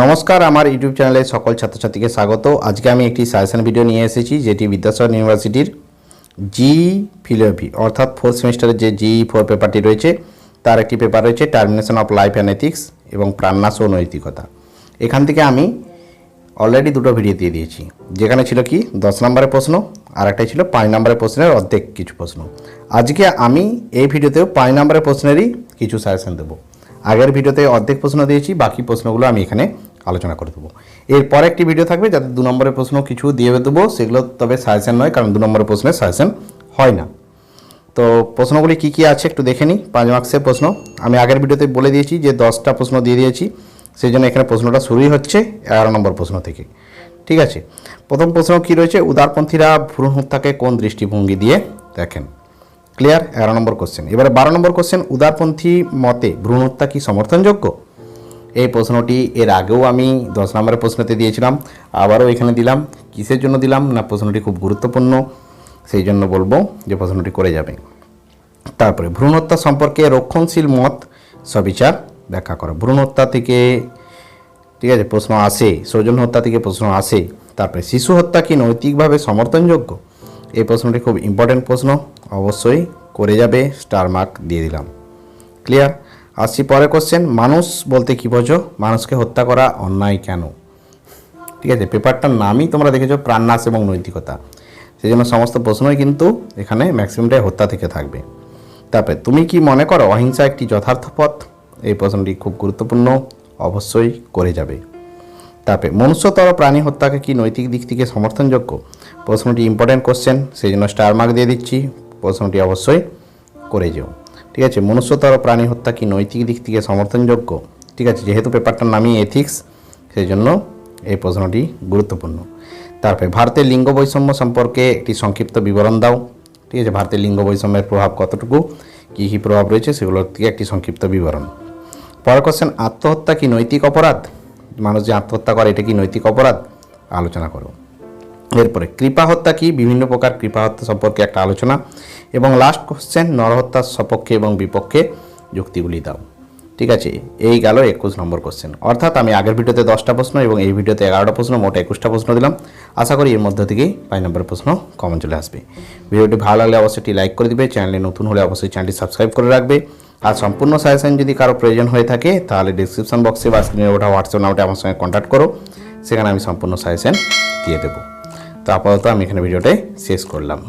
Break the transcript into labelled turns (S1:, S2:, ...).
S1: নমস্কার, আমার ইউটিউব চ্যানেলে সকল ছাত্রছাত্রীকে স্বাগত। আজকে আমি একটি সাজেশন ভিডিও নিয়ে এসেছি, যেটি বিদ্যাসাগর ইউনিভার্সিটির জি ফিলোসফি অর্থাৎ ফোর্থ সেমিস্টারের যে জি ফোর পেপারটি রয়েছে, তার একটি পেপার রয়েছে termination of life and ethics এবং প্রাণনাশ ও নৈতিকতা এখান থেকে আমি অলরেডি দুটো ভিডিও দিয়ে দিয়েছি। যেখানে ছিল কি? দশ নম্বরের প্রশ্ন, আর একটাই ছিল পাঁচ নম্বরের প্রশ্নের অর্ধেক কিছু প্রশ্ন। আজকে আমি এই ভিডিওতেও পাঁচ নম্বরের প্রশ্নেরই কিছু সাজেশন দেবো। আগের ভিডিওতে অর্ধেক প্রশ্ন দিয়েছি, বাকি প্রশ্নগুলো আমি এখানে আলোচনা করে দেবো। এরপর একটি ভিডিও থাকবে যাতে দু নম্বরের প্রশ্ন কিছু দিয়ে দেবো, সেগুলো তবে সাজেশন নয়, কারণ দু নম্বরের প্রশ্নের সাজেশন হয় না। তো প্রশ্নগুলি কী কী আছে একটু দেখে নিই, পাঁচ মার্কসের প্রশ্ন। আমি আগের ভিডিওতে বলে দিয়েছি যে দশটা প্রশ্ন দিয়ে দিয়েছি, সেই জন্য এখানে প্রশ্নটা শুরুই হচ্ছে এগারো নম্বর প্রশ্ন থেকে। ঠিক আছে? প্রথম প্রশ্ন কী রয়েছে? উদারপন্থীরা ভ্রূণ হত্যাকে কোন দৃষ্টিভঙ্গি দিয়ে দেখেন? ক্লিয়ার এগারো নম্বর কোশ্চেন এবারে বারো নম্বর কোশ্চেন উদারপন্থী মতে ভ্রূণ হত্যা কি সমর্থনযোগ্য? এই প্রশ্নটি এর আগেও আমি দশ নম্বরের প্রশ্নতে দিয়েছিলাম, আবারও এখানে দিলাম। কিসের জন্য দিলাম? না, প্রশ্নটি খুব গুরুত্বপূর্ণ, সেই জন্য বলব যে প্রশ্নটি করে যাবে। তারপরে ভ্রূণ হত্যা সম্পর্কে রক্ষণশীল মত সবিচার ব্যাখ্যা করো। ভ্রূণ হত্যা থেকে, ঠিক আছে, প্রশ্ন আসে, সৌজন্য হত্যা থেকে প্রশ্ন আসে। তারপরে, শিশু হত্যা কি নৈতিকভাবে সমর্থনযোগ্য? এই প্রশ্নটি খুব ইম্পর্টেন্ট প্রশ্ন, অবশ্যই করে যাবে স্টার মার্ক দিয়ে দিলাম। ক্লিয়ার আসছি পরের কোশ্চেন মানুষ বলতে কী বোঝো? মানুষকে হত্যা করা অন্যায় কেন? ঠিক আছে, পেপারটার নামই তোমরা দেখেছ, প্রাণনাশ এবং নৈতিকতা। সেই জন্য সমস্ত প্রশ্নই কিন্তু এখানে ম্যাক্সিমামটাই হত্যা থেকে থাকবে। তারপরে, তুমি কি মনে করো, অহিংসা একটি যথার্থ পথ? এই প্রশ্নটি খুব গুরুত্বপূর্ণ, অবশ্যই করে যাবে। তারপরে, মনুষ্যতর প্রাণী হত্যাকে কি নৈতিক দিক থেকে সমর্থনযোগ্য? প্রশ্নটি ইম্পর্টেন্ট কোশ্চেন সেই জন্য স্টার মার্ক দিয়ে দিচ্ছি। প্রশ্নটি অবশ্যই করে যেও। ঠিক আছে মনুষ্যতর প্রাণী হত্যা কি নৈতিক দিক থেকে সমর্থনযোগ্য? ঠিক আছে, যেহেতু পেপারটার নামই এথিক্স সেই জন্য এই প্রশ্নটি গুরুত্বপূর্ণ। তারপরে, ভারতের লিঙ্গ বৈষম্য সম্পর্কে একটি সংক্ষিপ্ত বিবরণ দাও। ঠিক আছে, ভারতের লিঙ্গ বৈষম্যের প্রভাব কতটুকু? কী কী প্রভাব রয়েছে? সেগুলোর থেকে একটি সংক্ষিপ্ত বিবরণ। পরের কোশ্চেন আত্মহত্যা কি নৈতিক অপরাধ? মানুষ যে আত্মহত্যা করে, এটা কি নৈতিক অপরাধ? আলোচনা করো। এরপরে কৃপা হত্যা কি? বিভিন্ন প্রকার কৃপা হত্যা সম্পর্কে একটা আলোচনা এবং লাস্ট কোশ্চেন নরহত্যার সপক্ষে এবং বিপক্ষে যুক্তিগুলি দাও। ঠিক আছে, এই গেল একুশ নম্বর কোশ্চেন অর্থাৎ আমি আগের ভিডিওতে দশটা প্রশ্ন এবং এই ভিডিওতে এগারোটা প্রশ্ন, মোট একুশটা প্রশ্ন দিলাম। আশা করি এর মধ্যে থেকেই পাঁচ নম্বরের প্রশ্ন কমন চলে আসবে। ভিডিওটি ভালো লাগলে অবশ্যই একটি লাইক করে দিবে। চ্যানেলে নতুন হলে অবশ্যই চ্যানেলটি সাবস্ক্রাইব করে রাখবে। আর সম্পূর্ণ সাজেশন যদি কারও প্রয়োজন হয়ে থাকে, তাহলে ডিসক্রিপশন বক্সে বা স্ক্রিনে ওঠা হোয়াটসঅ্যাপ নাম্বারে আমার সঙ্গে কন্ট্যাক্ট করো। সেখানে আমি সম্পূর্ণ সাজেশন দিয়ে দেবো। তো আপাতত আমি এখানে ভিডিওটাই শেষ করলাম।